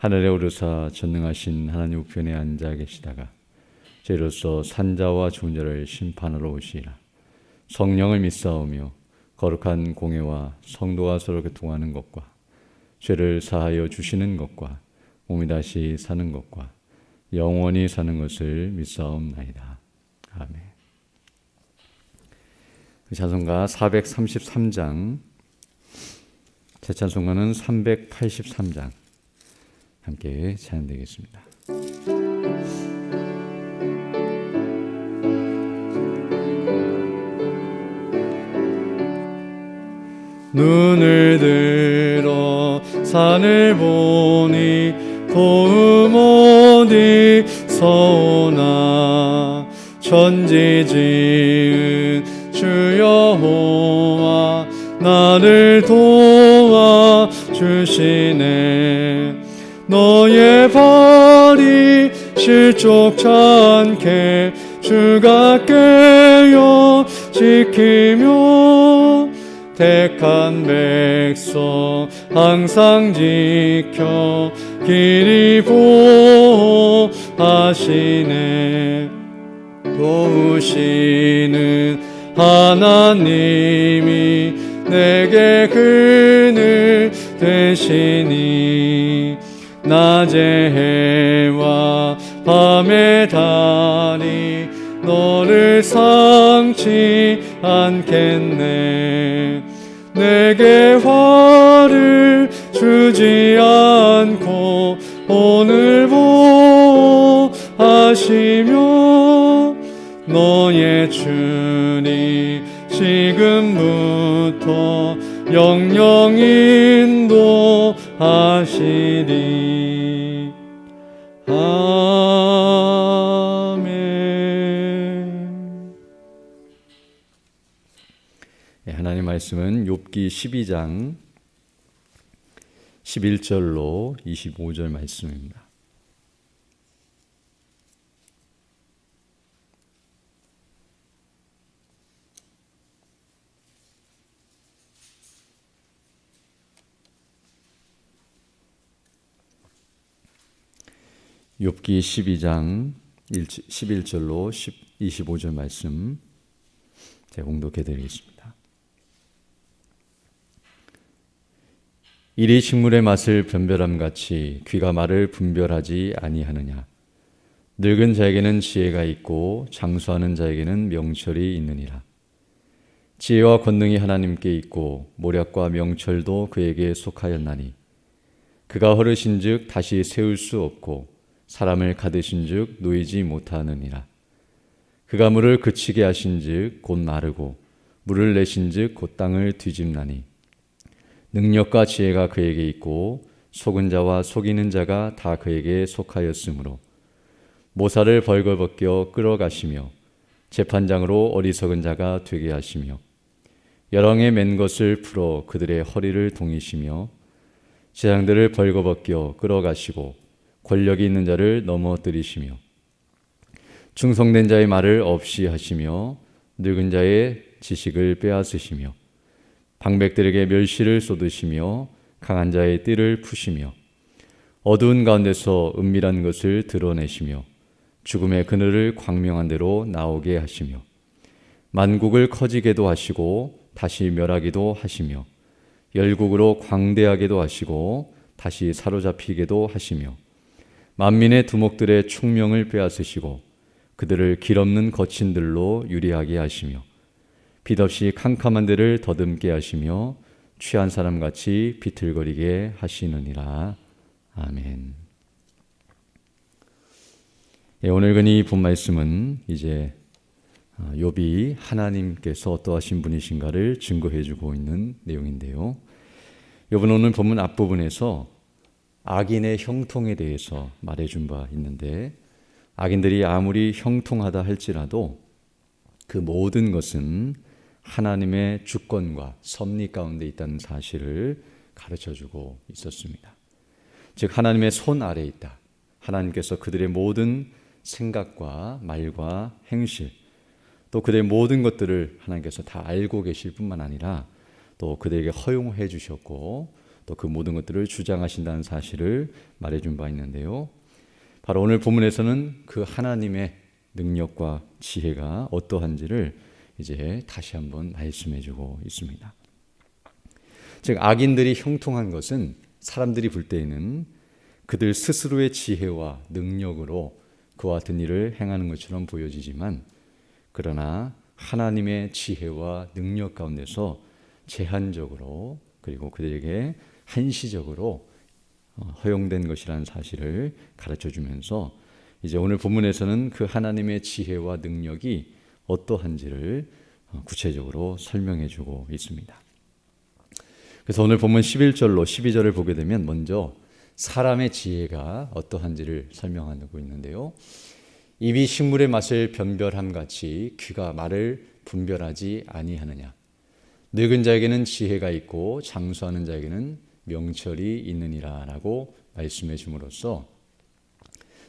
하늘에 오르사 전능하신 하나님 우편에 앉아 계시다가 죄로서 산자와 죽은 자를 심판하러 오시리라 성령을 믿사오며 거룩한 공예와 성도가 서로 교통하는 것과 죄를 사하여 주시는 것과 몸이 다시 사는 것과 영원히 사는 것을 믿사옵나이다. 아멘. 그 찬송가 433장 제 찬송가는 383장 함께 찬양되겠습니다. 눈을 들어 산을 보니 도움 어디서 오나 천지 지은 주여호와 나를 도와 주시네 너의 발이 실족치 않게 주가 깨어 지키며 택한 백성 항상 지켜 길이 보호하시네. 도우시는 하나님이 내게 그늘 되시니 낮의 해와 밤의 달이 너를 상치 않겠네. 내게 화를 주지 않고 오늘 보호하시며 너의 주님 지금부터 영영 인도 하시리 아멘 예, 하나님 말씀은 욥기 12장 11절로 25절 말씀입니다. 욥기 12장 11절로 25절 말씀 제가 공독해 드리겠습니다. 이리 식물의 맛을 변별함 같이 귀가 말을 분별하지 아니하느냐 늙은 자에게는 지혜가 있고 장수하는 자에게는 명철이 있느니라 지혜와 권능이 하나님께 있고 모략과 명철도 그에게 속하였나니 그가 허르신즉 다시 세울 수 없고 사람을 가두신즉 놓이지 못하느니라. 그가 물을 그치게 하신즉 곧 마르고 물을 내신즉 곧 땅을 뒤집나니. 능력과 지혜가 그에게 있고 속은 자와 속이는 자가 다 그에게 속하였으므로 모사를 벌거벗겨 끌어가시며 재판장으로 어리석은 자가 되게 하시며 여랑에 맨 것을 풀어 그들의 허리를 동이시며 재장들을 벌거벗겨 끌어가시고 권력이 있는 자를 넘어뜨리시며 충성된 자의 말을 없이 하시며 늙은 자의 지식을 빼앗으시며 방백들에게 멸시를 쏟으시며 강한 자의 띠를 푸시며 어두운 가운데서 은밀한 것을 드러내시며 죽음의 그늘을 광명한 대로 나오게 하시며 만국을 커지게도 하시고 다시 멸하기도 하시며 열국으로 광대하게도 하시고 다시 사로잡히게도 하시며 만민의 두목들의 충명을 빼앗으시고 그들을 길없는 거친들로 유리하게 하시며 빛없이 캄캄한 데를 더듬게 하시며 취한 사람 같이 비틀거리게 하시느니라. 아멘. 예, 오늘 근이 본 말씀은 이제 아, 욥이 하나님께서 어떠하신 분이신가를 증거해 주고 있는 내용인데요. 욥은 오늘 본문 앞부분에서 악인의 형통에 대해서 말해준 바 있는데 악인들이 아무리 형통하다 할지라도 그 모든 것은 하나님의 주권과 섭리 가운데 있다는 사실을 가르쳐 주고 있었습니다. 즉 하나님의 손 아래 있다. 하나님께서 그들의 모든 생각과 말과 행실 또 그들의 모든 것들을 하나님께서 다 알고 계실 뿐만 아니라 또 그들에게 허용해 주셨고 또 그 모든 것들을 주장하신다는 사실을 말해 준 바 있는데요. 바로 오늘 본문에서는 그 하나님의 능력과 지혜가 어떠한지를 이제 다시 한번 말씀해 주고 있습니다. 즉 악인들이 형통한 것은 사람들이 볼 때에는 그들 스스로의 지혜와 능력으로 그와 같은 일을 행하는 것처럼 보여지지만 그러나 하나님의 지혜와 능력 가운데서 제한적으로 그리고 그들에게 한시적으로 어, 허용된 것이라는 사실을 가르쳐 주면서 이제 오늘 본문에서는 그 하나님의 지혜와 능력이 어떠한지를 어, 구체적으로 설명해 주고 있습니다. 그래서 오늘 본문 11절로 12절을 보게 되면 먼저 사람의 지혜가 어떠한지를 설명하고 있는데요. 입이 식물의 맛을 변별함 같이 귀가 말을 분별하지 아니하느냐. 늙은 자에게는 지혜가 있고 장수하는 자에게는 명철이 있느니라라고 말씀해 줌으로써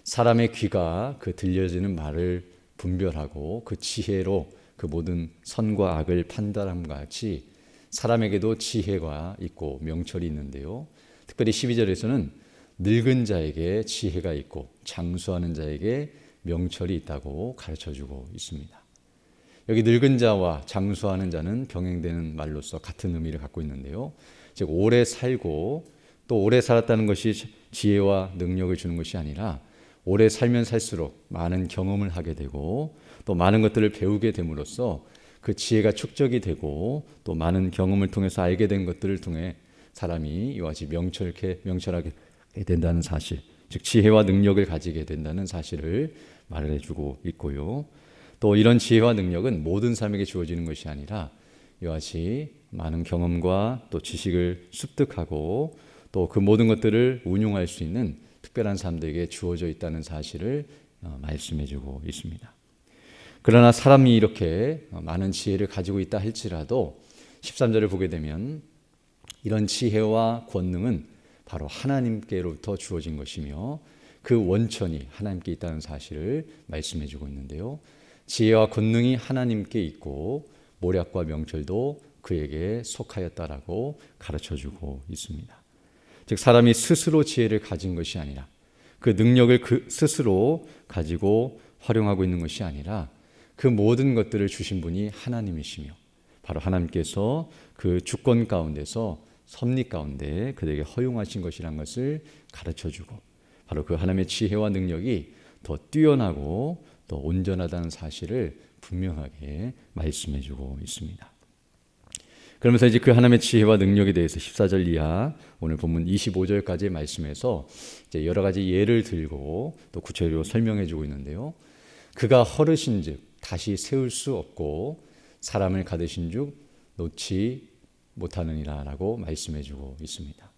사람의 귀가 그 들려지는 말을 분별하고 그 지혜로 그 모든 선과 악을 판단함과 같이 사람에게도 지혜가 있고 명철이 있는데요. 특별히 12절에서는 늙은 자에게 지혜가 있고 장수하는 자에게 명철이 있다고 가르쳐 주고 있습니다. 여기 늙은 자와 장수하는 자는 병행되는 말로서 같은 의미를 갖고 있는데요. 즉 오래 살고 또 오래 살았다는 것이 지혜와 능력을 주는 것이 아니라 오래 살면 살수록 많은 경험을 하게 되고 또 많은 것들을 배우게 됨으로써 그 지혜가 축적이 되고 또 많은 경험을 통해서 알게 된 것들을 통해 사람이 이와 같이 명철게 명철하게 된다는 사실, 즉 지혜와 능력을 가지게 된다는 사실을 말을 해주고 있고요. 또 이런 지혜와 능력은 모든 사람에게 주어지는 것이 아니라 이와 같이 많은 경험과 또 지식을 습득하고 또 그 모든 것들을 운용할 수 있는 특별한 사람들에게 주어져 있다는 사실을 어, 말씀해주고 있습니다. 그러나 사람이 이렇게 많은 지혜를 가지고 있다 할지라도 13절을 보게 되면 이런 지혜와 권능은 바로 하나님께로부터 주어진 것이며 그 원천이 하나님께 있다는 사실을 말씀해 주고 있는데요. 지혜와 권능이 하나님께 있고 모략과 명철도 그에게 속하였다라고 가르쳐 주고 있습니다. 즉 사람이 스스로 지혜를 가진 것이 아니라 그 능력을 그 스스로 가지고 활용하고 있는 것이 아니라 그 모든 것들을 주신 분이 하나님이시며 바로 하나님께서 그 주권 가운데서 섭리 가운데 그들에게 허용하신 것이란 것을 가르쳐 주고 바로 그 하나님의 지혜와 능력이 더 뛰어나고 또 온전하다는 사실을 분명하게 말씀해 주고 있습니다. 그러면서 이제 그 하나님의 지혜와 능력에 대해서 14절 이하 오늘 본문 25절까지의 말씀에서 이제 여러 가지 예를 들고 또 구체적으로 설명해 주고 있는데요. 그가 허르신즉 다시 세울 수 없고 사람을 가두신즉 놓지 못하느니라라고 말씀해 주고 있습니다.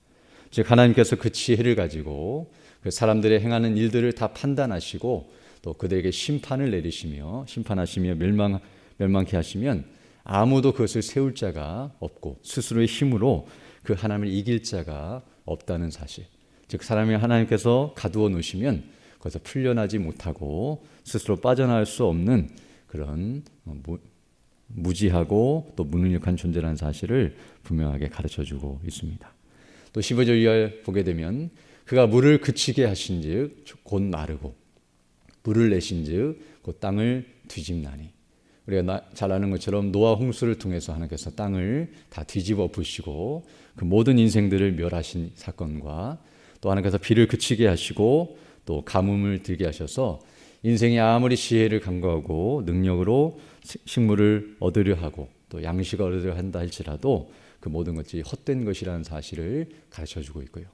즉 하나님께서 그 지혜를 가지고 그 사람들의 행하는 일들을 다 판단하시고 또 그들에게 심판을 내리시며 심판하시며 멸망 멸망케 하시면 아무도 그것을 세울 자가 없고 스스로의 힘으로 그 하나님을 이길 자가 없다는 사실. 즉 사람이 하나님께서 가두어 놓으시면 거기서 풀려나지 못하고 스스로 빠져나올 수 없는 그런 무 지하고 또 무능력한 존재라는 사실을 분명하게 가르쳐 주고 있습니다. 또 15절 이하를 보게 되면 그가 물을 그치게 하신즉 곧 마르고 물을 내신즉 곧 땅을 뒤집나니 우리가 잘 아는 것처럼 노아 홍수를 통해서 하나님께서 땅을 다 뒤집어 부시고 그 모든 인생들을 멸하신 사건과 또 하나님께서 비를 그치게 하시고 또 가뭄을 들게 하셔서 인생이 아무리 지혜를 간구하고 능력으로 식물을 얻으려 하고 또 양식을 얻으려 한다 할지라도 그 모든 것이 헛된 것이라는 사실을 가르쳐 주고 있고요.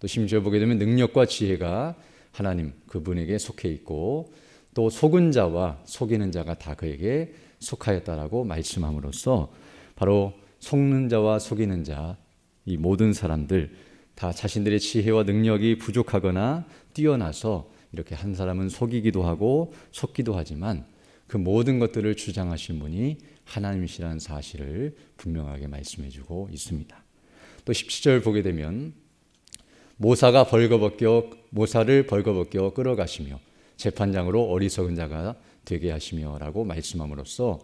또 심지어 보게 되면 능력과 지혜가 하나님 그분에게 속해 있고 또 속은 자와 속이는 자가 다 그에게 속하였다라고 말씀함으로써 바로 속는 자와 속이는 자 이 모든 사람들 다 자신들의 지혜와 능력이 부족하거나 뛰어나서 이렇게 한 사람은 속이기도 하고 속기도 하지만 그 모든 것들을 주장하신 분이 하나님이시라는 사실을 분명하게 말씀해 주고 있습니다. 또 17절 보게 되면 모사가 벌거벗겨 모사를 벌거벗겨 끌어가시며 재판장으로 어리석은 자가 되게 하시며라고 말씀함으로써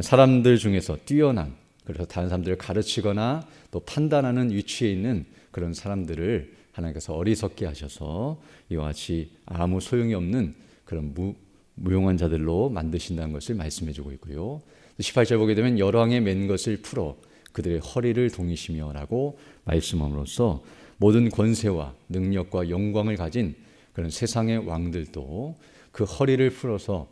사람들 중에서 뛰어난 그래서 다른 사람들을 가르치거나 또 판단하는 위치에 있는 그런 사람들을 하나님께서 어리석게 하셔서 이와 같이 아무 소용이 없는 그런 무, 무용한 자들로 만드신다는 것을 말씀해 주고 있고요. 18절 보게 되면 열왕에 맨 것을 풀어 그들의 허리를 동이시며라고 말씀함으로써 모든 권세와 능력과 영광을 가진 그런 세상의 왕들도 그 허리를 풀어서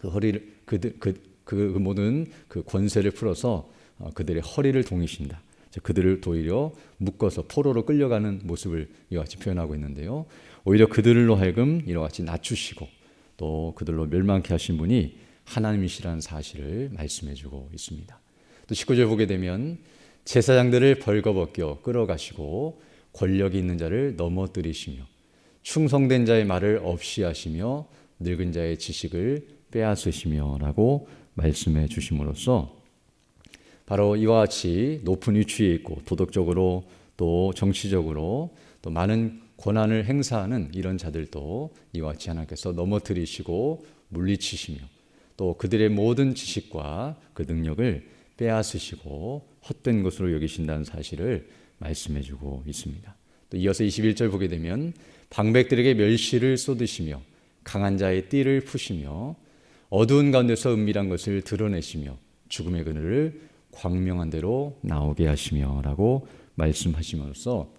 그 허리를 그들 그, 그 모든 그 권세를 풀어서 어, 그들의 허리를 동이신다. 그들을 도리려 묶어서 포로로 끌려가는 모습을 이와 같이 표현하고 있는데요. 오히려 그들로 하여금 이와 같이 낮추시고 또 그들로 멸망케 하신 분이 하나님이시라는 사실을 말씀해 주고 있습니다. 또 19절 보게 되면 제사장들을 벌거벗겨 끌어가시고 권력이 있는 자를 넘어뜨리시며 충성된 자의 말을 없이 하시며 늙은 자의 지식을 빼앗으시며라고 말씀해 주심으로써 바로 이와 같이 높은 위치에 있고 도덕적으로 또 정치적으로 또 많은 권한을 행사하는 이런 자들도 이와 같이 하나님께서 넘어뜨리시고 물리치시며 또 그들의 모든 지식과 그 능력을 빼앗으시고 헛된 것으로 여기신다는 사실을 말씀해 주고 있습니다. 또 이어서 21절 보게 되면 방백들에게 멸시를 쏟으시며 강한 자의 띠를 푸시며 어두운 가운데서 은밀한 것을 드러내시며 죽음의 그늘을 광명한 대로 나오게 하시며라고 말씀하시면서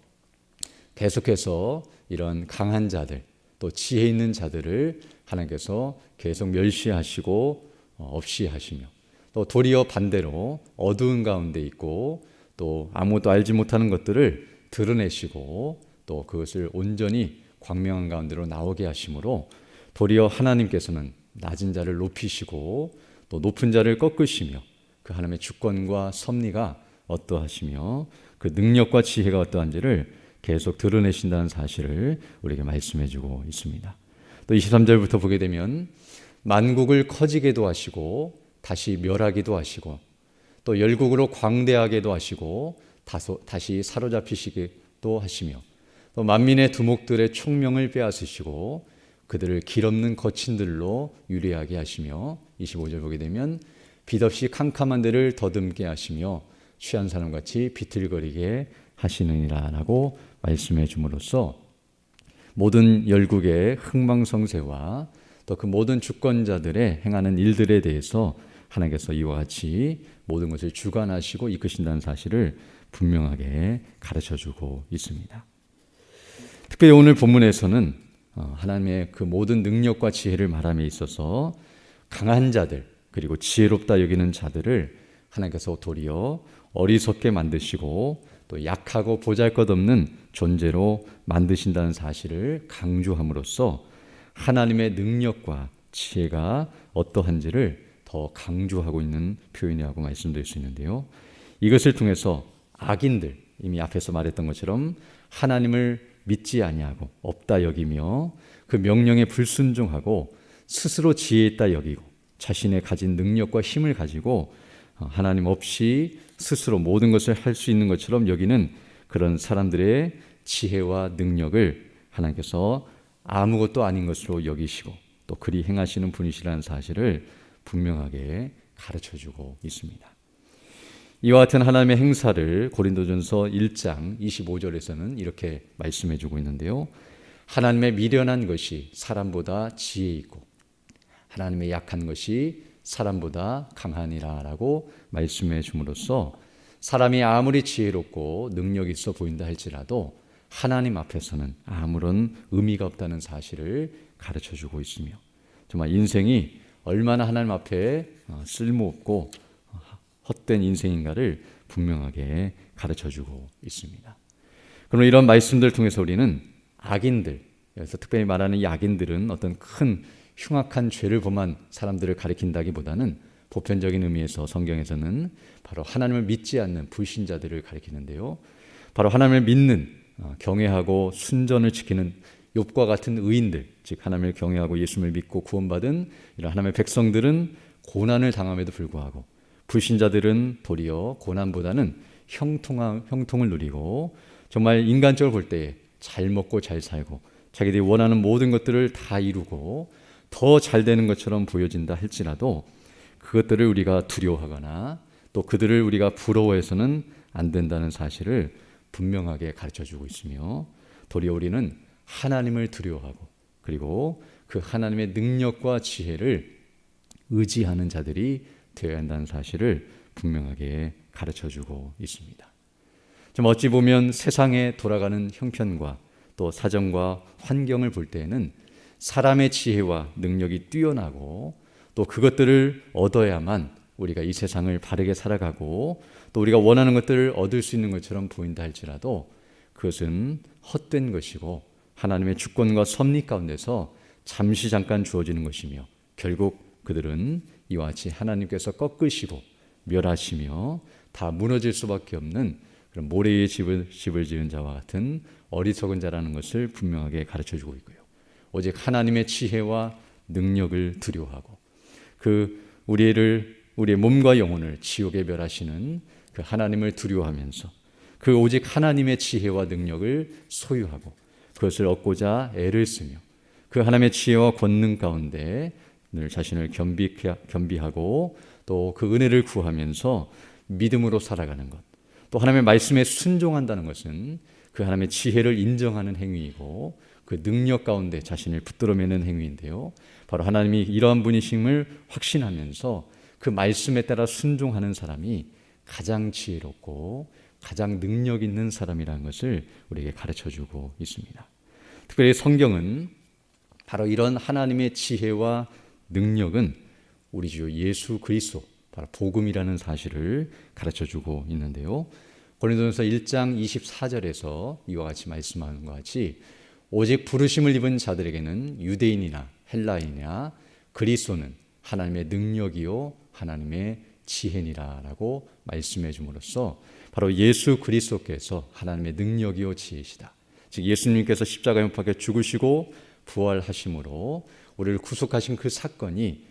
계속해서 이런 강한 자들 또 지혜 있는 자들을 하나님께서 계속 멸시하시고 어, 없이 하시며 또 도리어 반대로 어두운 가운데 있고 또 아무것도 알지 못하는 것들을 드러내시고 또 그것을 온전히 광명한 가운데로 나오게 하심으로 도리어 하나님께서는 낮은 자를 높이시고 또 높은 자를 꺾으시며 그 하나님의 주권과 섭리가 어떠하시며 그 능력과 지혜가 어떠한지를 계속 드러내신다는 사실을 우리에게 말씀해 주고 있습니다. 또 23절부터 보게 되면 만국을 커지게도 하시고 다시 멸하기도 하시고 또 열국으로 광대하게도 하시고 다소, 다시 사로잡히시기도 하시며 또 만민의 두목들의 총명을 빼앗으시고 그들을 길없는 거친들로 유리하게 하시며 25절 보게 되면 빛없이 캄캄한 데를 더듬게 하시며 취한 사람같이 비틀거리게 하시느니라라고 말씀해 줌으로써 모든 열국의 흥망성쇠와 또 그 모든 주권자들의 행하는 일들에 대해서 하나님께서 이와 같이 모든 것을 주관하시고 이끄신다는 사실을 분명하게 가르쳐 주고 있습니다. 특별히 오늘 본문에서는 어, 하나님의 그 모든 능력과 지혜를 말함에 있어서 강한 자들 그리고 지혜롭다 여기는 자들을 하나님께서 도리어 어리석게 만드시고 또 약하고 보잘것없는 존재로 만드신다는 사실을 강조함으로써 하나님의 능력과 지혜가 어떠한지를 더 강조하고 있는 표현이라고 말씀드릴 수 있는데요. 이것을 통해서 악인들 이미 앞에서 말했던 것처럼 하나님을 믿지 아니하고 없다 여기며 그 명령에 불순종하고 스스로 지혜 있다 여기고 자신의 가진 능력과 힘을 가지고 어, 하나님 없이 스스로 모든 것을 할 수 있는 것처럼 여기는 그런 사람들의 지혜와 능력을 하나님께서 아무것도 아닌 것으로 여기시고 또 그리 행하시는 분이시라는 사실을 분명하게 가르쳐 주고 있습니다. 이와 같은 하나님의 행사를 고린도전서 1장 25절에서는 이렇게 말씀해 주고 있는데요. 하나님의 미련한 것이 사람보다 지혜 있고 하나님의 약한 것이 사람보다 강하니라라고 말씀해 줌으로써 사람이 아무리 지혜롭고 능력 있어 보인다 할지라도 하나님 앞에서는 아무런 의미가 없다는 사실을 가르쳐 주고 있으며 정말 인생이 얼마나 하나님 앞에 어, 쓸모없고 헛된 인생인가를 분명하게 가르쳐 주고 있습니다. 그럼 이런 말씀들 통해서 우리는 악인들, 여기서 특별히 말하는 이 악인들은 어떤 큰 흉악한 죄를 범한 사람들을 가리킨다기보다는 보편적인 의미에서 성경에서는 바로 하나님을 믿지 않는 불신자들을 가리키는데요. 바로 하나님을 믿는 어, 경외하고 순전을 지키는 욥과 같은 의인들, 즉 하나님을 경외하고 예수님을 믿고 구원받은 이런 하나님의 백성들은 고난을 당함에도 불구하고 불신자들은 도리어 고난보다는 형통함, 형통을 누리고 정말 인간적으로 볼 때 잘 먹고 잘 살고 자기들이 원하는 모든 것들을 다 이루고 더 잘 되는 것처럼 보여진다 할지라도 그것들을 우리가 두려워하거나 또 그들을 우리가 부러워해서는 안 된다는 사실을 분명하게 가르쳐 주고 있으며 도리어 우리는 하나님을 두려워하고 그리고 그 하나님의 능력과 지혜를 의지하는 자들이 되어야 한다는 사실을 분명하게 가르쳐 주고 있습니다. 좀 어찌 보면 세상에 돌아가는 형편과 또 사정과 환경을 볼 때에는 사람의 지혜와 능력이 뛰어나고 또 그것들을 얻어야만 우리가 이 세상을 바르게 살아가고 또 우리가 원하는 것들을 얻을 수 있는 것처럼 보인다 할지라도 그것은 헛된 것이고 하나님의 주권과 섭리 가운데서 잠시 잠깐 주어지는 것이며 결국 그들은 이와 같이 하나님께서 꺾으시고 멸하시며 다 무너질 수밖에 없는 그런 모래의 집을, 집을 지은 자와 같은 어리석은 자라는 것을 분명하게 가르쳐 주고 있고요. 오직 하나님의 지혜와 능력을 두려워하고 그 우리를 우리의 몸과 영혼을 지옥에 멸하시는 그 하나님을 두려워하면서 그 오직 하나님의 지혜와 능력을 소유하고 그것을 얻고자 애를 쓰며 그 하나님의 지혜와 권능 가운데 늘 자신을 겸비, 겸비하고 또 그 은혜를 구하면서 믿음으로 살아가는 것. 또 하나님의 말씀에 순종한다는 것은 그 하나님의 지혜를 인정하는 행위이고 그 능력 가운데 자신을 붙들어 매는 행위인데요. 바로 하나님이 이러한 분이심을 확신하면서 그 말씀에 따라 순종하는 사람이 가장 지혜롭고 가장 능력 있는 사람이라는 것을 우리에게 가르쳐 주고 있습니다. 특별히 성경은 바로 이런 하나님의 지혜와 능력은 우리 주 예수 그리스도 바로 복음이라는 사실을 가르쳐 주고 있는데요. 고린도전서 1장 24절에서 이와 같이 말씀하는 것 같이 오직 부르심을 입은 자들에게는 유대인이나 헬라인이나 그리스도는 하나님의 능력이요 하나님의 지혜니라라고 말씀해 줌으로써 바로 예수 그리스도께서 하나님의 능력이요 지혜시다. 즉 예수님께서 십자가에 못 박혀 죽으시고 부활하심으로 우리를 구속하신 그 사건이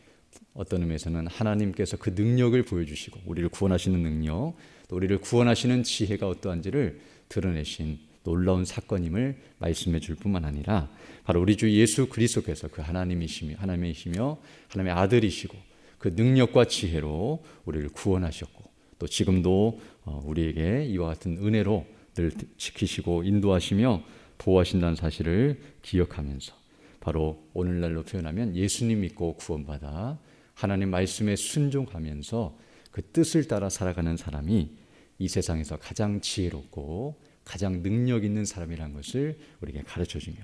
어떤 의미에서는 하나님께서 그 능력을 보여주시고 우리를 구원하시는 능력, 또 우리를 구원하시는 지혜가 어떠한지를 드러내신 놀라운 사건임을 말씀해 줄 뿐만 아니라 바로 우리 주 예수 그리스도께서 그 하나님이시며 하나님이시며 하나님의 아들이시고 그 능력과 지혜로 우리를 구원하셨고 또 지금도 어, 우리에게 이와 같은 은혜로 늘 지키시고 인도하시며 보호하신다는 사실을 기억하면서 바로 오늘날로 표현하면 예수님 믿고 구원받아 하나님 말씀에 순종하면서 그 뜻을 따라 살아가는 사람이 이 세상에서 가장 지혜롭고 가장 능력 있는 사람이라는 것을 우리에게 가르쳐 주며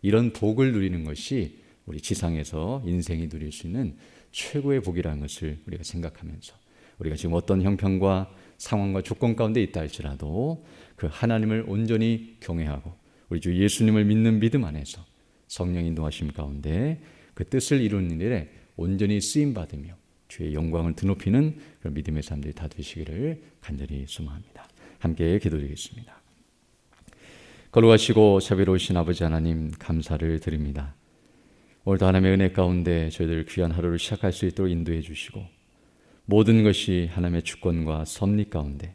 이런 복을 누리는 것이 우리 지상에서 인생이 누릴 수 있는 최고의 복이라는 것을 우리가 생각하면서 우리가 지금 어떤 형편과 상황과 조건 가운데 있다 할지라도 그 하나님을 온전히 경외하고 우리 주 예수님을 믿는 믿음 안에서 성령 인도하심 가운데 그 뜻을 이루는 일에 온전히 쓰임 받으며 주의 영광을 드높이는 그런 믿음의 사람들이 다 되시기를 간절히 소망합니다. 함께 기도드리겠습니다. 거룩하시고 자비로우신 아버지 하나님 감사를 드립니다. 오늘도 하나님의 은혜 가운데 저희들 귀한 하루를 시작할 수 있도록 인도해 주시고 모든 것이 하나님의 주권과 섭리 가운데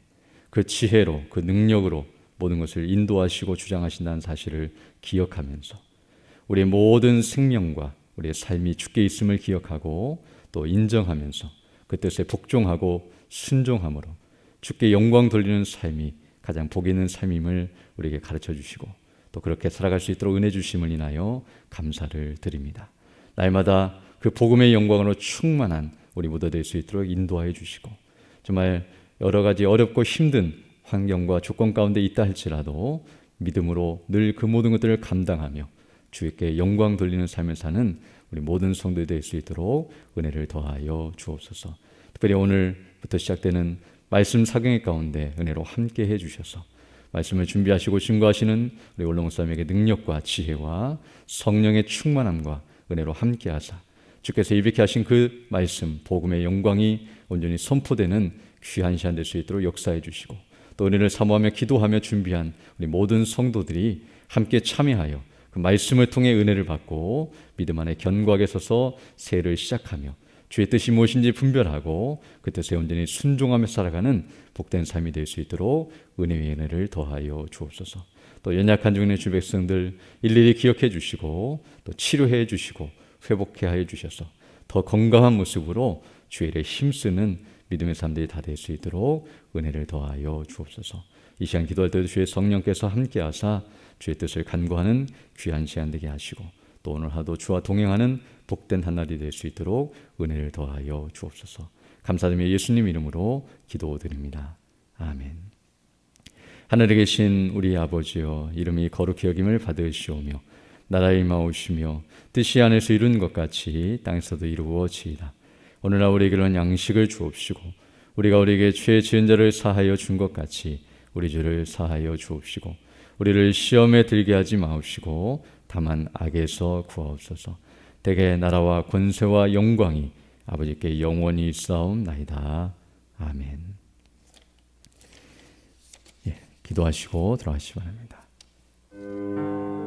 그 지혜로 그 능력으로 모든 것을 인도하시고 주장하신다는 사실을 기억하면서 우리의 모든 생명과 우리의 삶이 주께 있음을 기억하고 또 인정하면서 그 뜻에 복종하고 순종함으로 주께 영광 돌리는 삶이 가장 복 있는 삶임을 우리에게 가르쳐 주시고 또 그렇게 살아갈 수 있도록 은혜 주심을 인하여 감사를 드립니다. 날마다 그 복음의 영광으로 충만한 우리 모두 될 수 있도록 인도하여 주시고 정말 여러 가지 어렵고 힘든 환경과 조건 가운데 있다 할지라도 믿음으로 늘 그 모든 것들을 감당하며 주께 영광 돌리는 삶을 사는 우리 모든 성도들이 될수 있도록 은혜를 더하여 주옵소서. 특별히 오늘부터 시작되는 말씀 사경의 가운데 은혜로 함께 해 주셔서 말씀을 준비하시고 증거하시는 우리 올롱 목사님에게 능력과 지혜와 성령의 충만함과 은혜로 함께 하사 주께서 이렇게 하신 그 말씀 복음의 영광이 온전히 선포되는 귀한 시간 될 수 있도록 역사해 주시고 또 은혜를 사모하며 기도하며 준비한 우리 모든 성도들이 함께 참여하여 그 말씀을 통해 은혜를 받고 믿음 안에 견고하게 서서 새해를 시작하며 주의 뜻이 무엇인지 분별하고 그 뜻에 온전히 순종하며 살아가는 복된 삶이 될 수 있도록 은혜의 은혜를 더하여 주옵소서. 또 연약한 중의 주 백성들 일일이 기억해 주시고 또 치료해 주시고 회복해 하여 주셔서 더 건강한 모습으로 주의 일에 힘쓰는 믿음의 사람들이 다 될 수 있도록 은혜를 더하여 주옵소서. 이 시간 기도할 때도 주의 성령께서 함께하사 주의 뜻을 간구하는 귀한 시간 되게 하시고 또 오늘 하도 주와 동행하는 복된 한 날이 될 수 있도록 은혜를 더하여 주옵소서. 감사드리며 예수님 이름으로 기도드립니다. 아멘. 하늘에 계신 우리 아버지여 이름이 거룩히 여김을 받으시오며 나라의 임하오시며 뜻이 안에서 이룬 것 같이 땅에서도 이루어지이다. 오늘날 우리에게는 양식을 주옵시고 우리가 우리에게 죄 지은 자를 사하여 준 것 같이 우리 죄를 사하여 주옵시고 우리를 시험에 들게 하지 마옵시고 다만 악에서 구하옵소서. 대개 나라와 권세와 영광이 아버지께 영원히 있사옵나이다. 아멘. 예, 기도하시고 들어가시기 바랍니다.